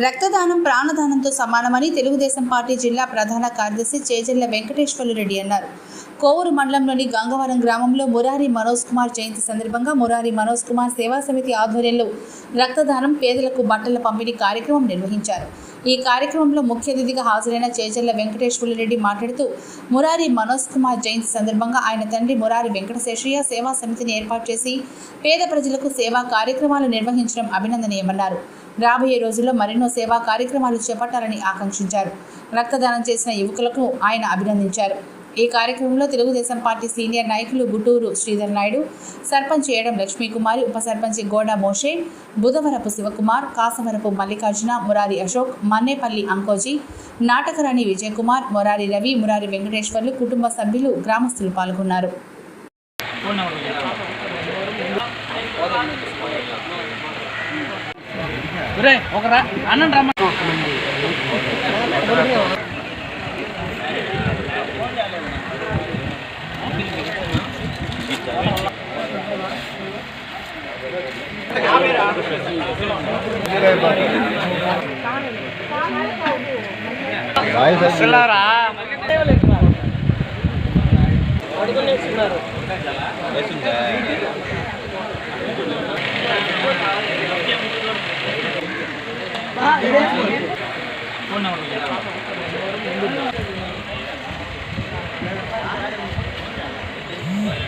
రక్తదానం ప్రాణదానంతో సమానమని తెలుగుదేశం పార్టీ జిల్లా ప్రధాన కార్యదర్శి చేజెళ్ళ వెంకటేశ్వర్లు రెడ్డి అన్నారు. కోవూరు మండలంలోని గంగవరం గ్రామంలో మురారి మనోజ్ కుమార్ జయంతి సందర్భంగా మురారి మనోజ్ కుమార్ సేవా సమితి ఆధ్వర్యంలో రక్తదానం పేదలకు బట్టల పంపిణీ కార్యక్రమం నిర్వహించారు. ఈ కార్యక్రమంలో ముఖ్య అతిథిగా హాజరైన చేచర్ల వెంకటేశ్వరరెడ్డి మాట్లాడుతూ మురారి మనోజ్ కుమార్ జయంతి సందర్భంగా ఆయన తండ్రి మురారి వెంకటశేషయ్య సేవా సమితిని ఏర్పాటు చేసి పేద ప్రజలకు సేవా కార్యక్రమాలు నిర్వహించడం అభినందనీయమన్నారు. రాబోయే రోజుల్లో మరెన్నో సేవా కార్యక్రమాలు చేపట్టాలని ఆకాంక్షించారు. రక్తదానం చేసిన యువకులకు ఆయన అభినందించారు. ఈ కార్యక్రమంలో తెలుగుదేశం పార్టీ సీనియర్ నాయకులు గుటూరు శ్రీధర్ నాయుడు సర్పంచ్ ఏడం లక్ష్మీకుమారి ఉప సర్పంచ్ గోడా మోషే బుధవరపు శివకుమార్ కాసవరపు మల్లికార్జున మురారి అశోక్ మన్నేపల్లి అంకోజీ నాటకరాణి విజయకుమార్ మురారి రవి మురారి వెంకటేశ్వర్లు కుటుంబ సభ్యులు గ్రామస్తులు పాల్గొన్నారు. అన్నం రమ్మ. అసలారా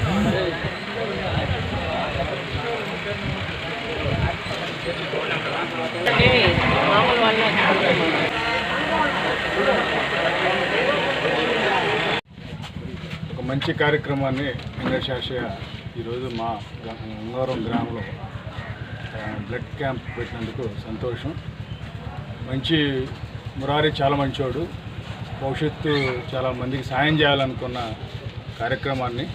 ఒక మంచి కార్యక్రమాన్ని వెంకటశాషయ్య ఈరోజు మా గ్రా- గంగవరం గ్రామంలో బ్లడ్ క్యాంప్ పెట్టినందుకు సంతోషం. మంచి మురారి చాలా మంచోడు. భవిష్యత్తు చాలా మందికి సాయం చేయాలనుకున్న కార్యక్రమాన్ని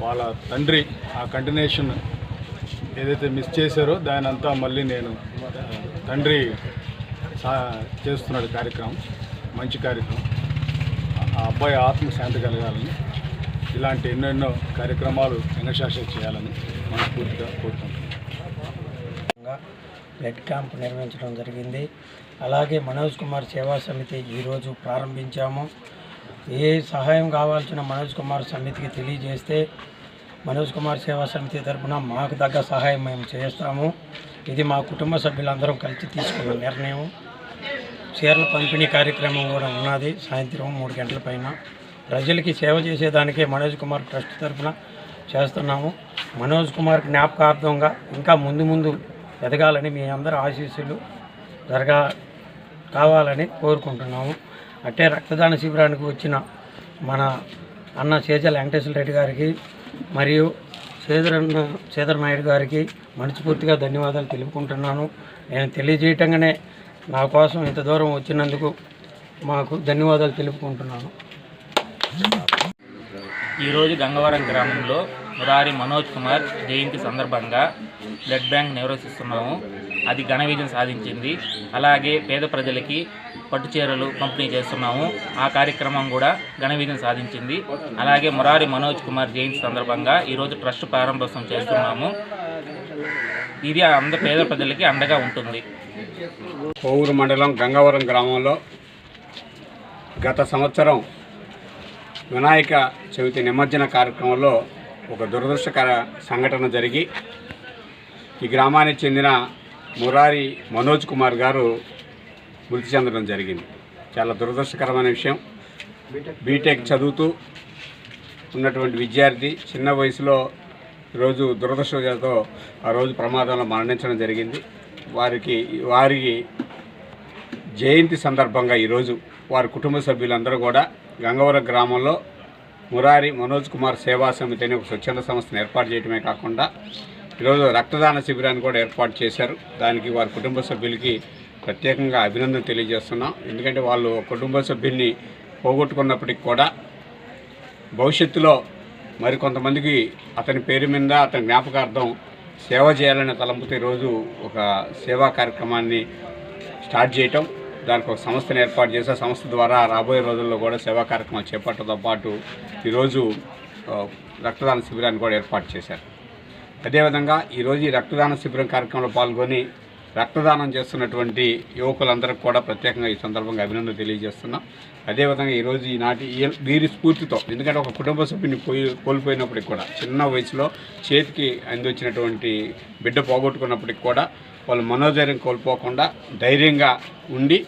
వాళ్ళ తండ్రి ఆ కంటిన్యూషన్ ఏదైతే మిస్ చేశారో దాని అంతా మళ్ళీ నేను తండ్రి సా చేస్తున్నాడు కార్యక్రమం. మంచి కార్యక్రమం. ఆ అబ్బాయి ఆత్మ శాంతి కలగాలని ఇలాంటి ఎన్నెన్నో కార్యక్రమాలు వెంకటశాష చేయాలని మనస్ఫూర్తిగా కోరుకుంటున్నాను బ్లడ్ క్యాంప్ నిర్వహించడం జరిగింది. అలాగే మనోజ్ కుమార్ సేవా సమితి ఈరోజు ప్రారంభించాము. ఏ సహాయం కావాల్సిన మనోజ్ కుమార్ సమితికి తెలియజేస్తే మనోజ్ కుమార్ సేవా సమితి తరఫున మాకు తగ్గ సహాయం మేము చేస్తాము. ఇది మా కుటుంబ సభ్యులందరం కలిసి తీసుకున్న నిర్ణయం. చీరల పంపిణీ కార్యక్రమం కూడా ఉన్నది. సాయంత్రం మూడు గంటల పైన. ప్రజలకి సేవ చేసేదానికే మనోజ్ కుమార్ ట్రస్ట్ తరఫున చేస్తున్నాము. మనోజ్ కుమార్ జ్ఞాపకార్థంగా ఇంకా ముందు ముందు ఎదగాలని మీ అందరి ఆశీస్సులు జరగా కావాలని కోరుకుంటున్నాము. అట్టే రక్తదాన శిబిరానికి వచ్చిన మన అన్న చేజల వెంకటేశ్వర రెడ్డి గారికి మరియు సేదరన్న సేదర్ నాయుడు గారికి మనస్ఫూర్తిగా ధన్యవాదాలు తెలుపుకుంటున్నాను. నేను తెలియజేయటంగానే నా కోసం ఇంత దూరం వచ్చినందుకు మాకు ధన్యవాదాలు తెలుపుకుంటున్నాను. ఈరోజు గంగవరం గ్రామంలో మురారి మనోజ్ కుమార్ జయంతి సందర్భంగా బ్లడ్ బ్యాంక్ నిర్వహిస్తున్నాము. అది ఘన విజయం సాధించింది. అలాగే పేద ప్రజలకి పట్టు చీరలు పంపిణీ చేస్తున్నాము. ఆ కార్యక్రమం కూడా ఘన విజయం సాధించింది. అలాగే మురారి మనోజ్ కుమార్ జయంతి సందర్భంగా ఈరోజు ట్రస్ట్ ప్రారంభోత్సవం చేస్తున్నాము. ఇది అంద పేద ప్రజలకి అండగా ఉంటుంది. కోవూరు మండలం గంగవరం గ్రామంలో గత సంవత్సరం వినాయక చవితి నిమజ్జన కార్యక్రమంలో ఒక దురదృష్టకర సంఘటన జరిగి ఈ గ్రామానికి చెందిన మురారి మనోజ్ కుమార్ గారు మృతి చెందడం జరిగింది. చాలా దురదృష్టకరమైన విషయం. బీటెక్ చదువుతూ ఉన్నటువంటి విద్యార్థి చిన్న వయసులో ఈరోజు దురదృష్టతో ఆ రోజు ప్రమాదంలో మరణించడం జరిగింది. వారికి వారికి జయంతి సందర్భంగా ఈరోజు వారి కుటుంబ సభ్యులందరూ కూడా గంగవరం గ్రామంలో మురారి మనోజ్ కుమార్ సేవా సమితి అనే ఒక స్వచ్ఛంద సంస్థను ఏర్పాటు చేయడమే కాకుండా ఈరోజు రక్తదాన శిబిరాన్ని కూడా ఏర్పాటు చేశారు. దానికి వారి కుటుంబ సభ్యులకి ప్రత్యేకంగా అభినందన తెలియజేస్తున్నాం. ఎందుకంటే వాళ్ళు కుటుంబ సభ్యుల్ని పోగొట్టుకున్నప్పటికి కూడా భవిష్యత్తులో మరి కొంతమందికి అతని పేరు మీద అతని జ్ఞాపకార్థం సేవ చేయాలనే తలంపుతో ఈరోజు ఒక సేవా కార్యక్రమాన్ని స్టార్ట్ చేయటం దానికి ఒక సంస్థను ఏర్పాటు చేసి సంస్థ ద్వారా రాబోయే రోజుల్లో కూడా సేవా కార్యక్రమాలు చేపట్టడంతో పాటు ఈరోజు రక్తదాన శిబిరాన్ని కూడా ఏర్పాటు చేశారు. అదేవిధంగా ఈరోజు ఈ రక్తదాన శిబిరం కార్యక్రమంలో పాల్గొని రక్తదానం చేస్తున్నటువంటి యువకులందరికీ కూడా ప్రత్యేకంగా ఈ సందర్భంగా అభినందన తెలియజేస్తున్నాం. అదేవిధంగా ఈరోజు ఈనాటి వీరి స్ఫూర్తితో ఎందుకంటే ఒక కుటుంబ సభ్యుని పోయి కోల్పోయినప్పటికి కూడా చిన్న వయసులో చేతికి అందించినటువంటి బిడ్డ పోగొట్టుకున్నప్పటికి కూడా వాళ్ళు మనోధైర్యం కోల్పోకుండా ధైర్యంగా ఉండి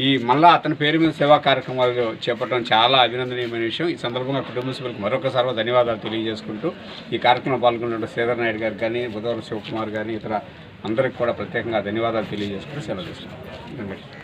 ఈ మళ్ళా అతని పేరు మీద సేవా కార్యక్రమాలు చేపట్టడం చాలా అభినందనీయమైన విషయం. ఈ సందర్భంగా కుటుంబ సభ్యులకు మరొకసారి ధన్యవాదాలు తెలియజేసుకుంటూ ఈ కార్యక్రమంలో పాల్గొన్న శ్రీధర్ నాయుడు గారు కానీ బుధవారం శివకుమార్ కానీ ఇతర అందరికి కూడా ప్రత్యేకంగా ధన్యవాదాలు తెలియజేసుకుంటూ సెలవు తీసుకుంటాం